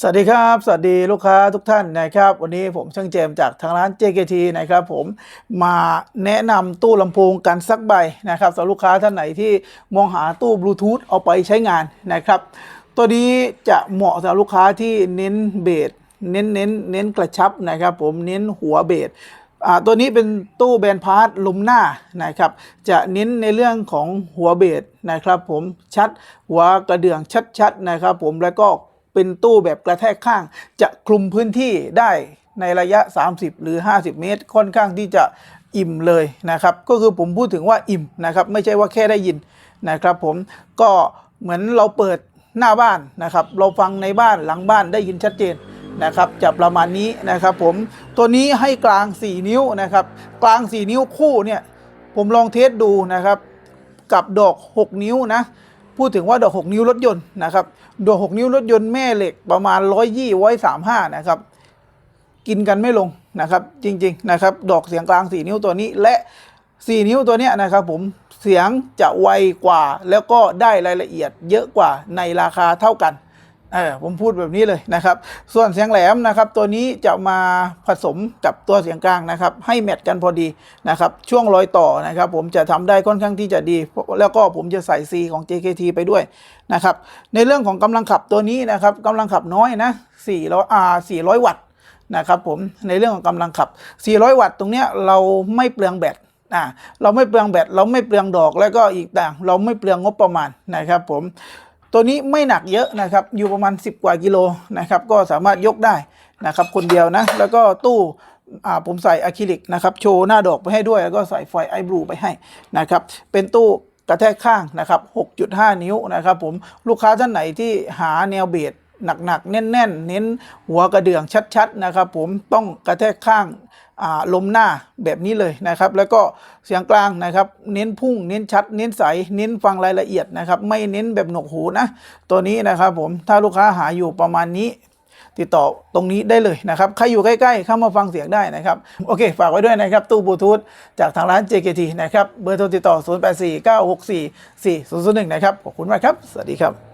สวัสดีครับ สวัสดีลูกค้าทุกท่านนะครับ วันนี้ผมช่างเจมจากทางร้าน JKT นะครับผมมาแนะนำตู้ลำโพงกันสักใบนะครับสำหรับลูกค้าท่านไหนที่มองหาตู้บลูทูธเอาไปใช้งานนะครับ ตัวนี้จะเหมาะสำหรับลูกค้าที่เน้นเบสเน้นเน้นเน้นกระชับนะครับ ผมเน้นหัวเบสตัวนี้เป็นตู้แบนพาร์ทลมหน้านะครับ จะเน้นในเรื่องของหัวเบสนะครับ ผมชัดหัวกระเดื่องชัดๆนะครับ ผมแล้วก็ เป็นตู้แบบกระแทกข้าง จะคลุมพื้นที่ได้ในระยะ 30 หรือ 50 เมตร ค่อนข้างที่จะอิ่มเลยนะครับ ก็คือผมพูดถึงว่าอิ่มนะครับไม่ใช่ว่าแค่ได้ยินนะครับผมก็เหมือนเราเปิดหน้าบ้านนะครับ เราฟังในบ้านหลังบ้านได้ยินชัดเจนนะครับจะประมาณนี้นะครับผมตัวนี้ให้กลาง 4 นิ้วนะครับ กลาง 4 นิ้วคู่เนี่ยผมลองเทสดูนะครับ กับดอก 6 นิ้วนะ พูดถึงว่าดอก 6 นิ้วรถยนต์นะครับดอก 6 นิ้วรถยนต์แม่เหล็กประมาณร้อยยี่ไว้านะครับ กินกันไม่ลงนะครับ จริง ๆ นะครับ ดอกเสียงกลาง 4 นิ้วตัวนี้และ 4 นิ้วตัวเนี้ยนะครับผมเสียงจะไวกว่าแล้วก็ได้รายละเอียดเยอะกว่าในราคาเท่ากัน เออผมพูดแบบนี้เลยนะครับ ส่วนเสียงแหลมนะครับ ตัวนี้จะมาผสมกับตัวเสียงกลางนะครับ ให้แมทกันพอดีนะครับ ช่วงรอยต่อนะครับ ผมจะทำได้ค่อนข้างที่จะดี แล้วก็ผมจะใส่ C ของ JKT ไปด้วยนะครับ ในเรื่องของกำลังขับตัวนี้นะครับกำลังขับน้อยนะ400 R 400 วัตต์นะครับผมในเรื่องของกำลังขับ 400 วัตต์ตรงเนี้ยเราไม่เปลืองแบตอ่าเราไม่เปลืองแบตเราไม่เปลืองดอกแล้วก็อีกต่าง เราไม่เปลืองงบประมาณนะครับผม ตัวนี้ไม่หนักเยอะนะครับ อยู่ประมาณ 10 กว่ากิโลนะครับ ก็สามารถยกได้นะครับ คนเดียวนะ แล้วก็ตู้อ่าผมใส่อะคริลิกนะครับ โชว์หน้าดอกไปให้ด้วย แล้วก็ใส่ไฟไอบลูไปให้นะครับ เป็นตู้กระแทกข้างนะครับ 6.5 นิ้วนะครับผม ลูกค้าท่านไหนที่หาแนวเบส หนักๆ แน่นๆ เน้นหัวกระเดื่องชัดๆนะครับผมต้องกระแทกข้างาลมหน้าแบบนี้เลยนะครับ แล้วก็เสียงกลางนะครับ เน้นพุ่ง เน้นชัด เน้นใส เน้นฟังรายละเอียดนะครับ ไม่เน้นแบบหนวกหูนะตัวนี้นะครับผมถ้าลูกค้าหาอยู่ประมาณนี้ ติดต่อตรงนี้ได้เลยนะครับ ใครอยู่ใกล้ๆ เข้ามาฟังเสียงได้นะครับ โอเค ฝากไว้ด้วยนะครับ ตู้บลูทูธจากทางร้าน JKT นะครับ เบอร์โทรติดต่อ 0849644001 นะครับ ขอบคุณมากครับ สวัสดีครับ